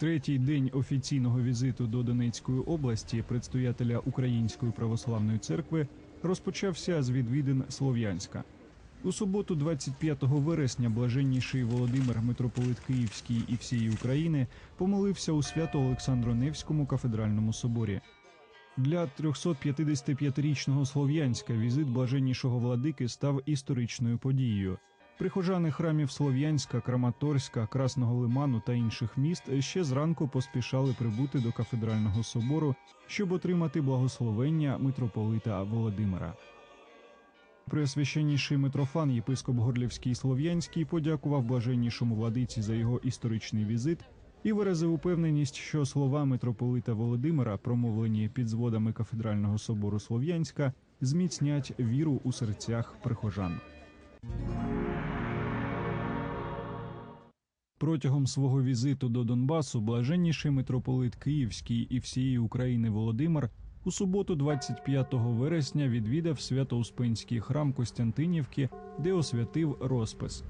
Третій день офіційного візиту до Донецької області предстоятеля Української православної церкви розпочався з відвідин Слов'янська. У суботу, 25 вересня, блаженніший Володимир, митрополит Київський і всієї України, помолився у Свято-Олександро-Невському кафедральному соборі. Для 355-річного Слов'янська візит блаженнішого владики став історичною подією. Прихожани храмів Слов'янська, Краматорська, Красного Лиману та інших міст ще зранку поспішали прибути до кафедрального собору, щоб отримати благословення митрополита Володимира. Преосвященніший Митрофан, єпископ Горлівський Слов'янський, подякував блаженнішому владиці за його історичний візит і виразив упевненість, що слова митрополита Володимира, промовлені під зводами кафедрального собору Слов'янська, зміцнять віру у серцях прихожан. Протягом свого візиту до Донбасу блаженніший митрополит Київський і всієї України Володимир у суботу, 25 вересня, відвідав Свято-Успенський храм Костянтинівки, де освятив розпис.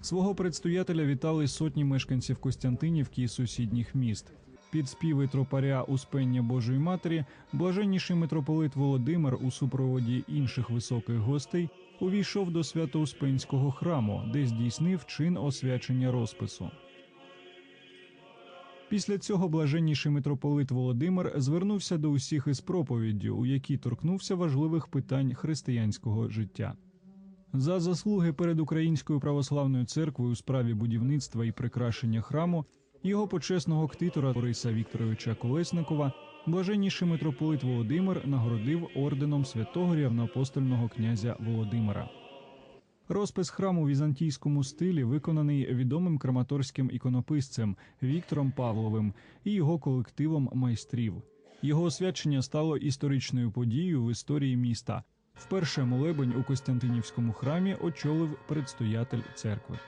Свого предстоятеля вітали сотні мешканців Костянтинівки і сусідніх міст. Під співи тропаря Успення Божої Матері блаженніший митрополит Володимир у супроводі інших високих гостей увійшов до Свято-Успенського храму, де здійснив чин освячення розпису. Після цього блаженніший митрополит Володимир звернувся до усіх із проповіддю, у якій торкнувся важливих питань християнського життя. За заслуги перед Українською православною церквою у справі будівництва і прикрашення храму його почесного ктитора Бориса Вікторовича Колесникова блаженніший митрополит Володимир нагородив орденом святого рівноапостольного князя Володимира. Розпис храму у візантійському стилі виконаний відомим краматорським іконописцем Віктором Павловим і його колективом майстрів. Його освячення стало історичною подією в історії міста. Вперше молебень у Костянтинівському храмі очолив предстоятель церкви.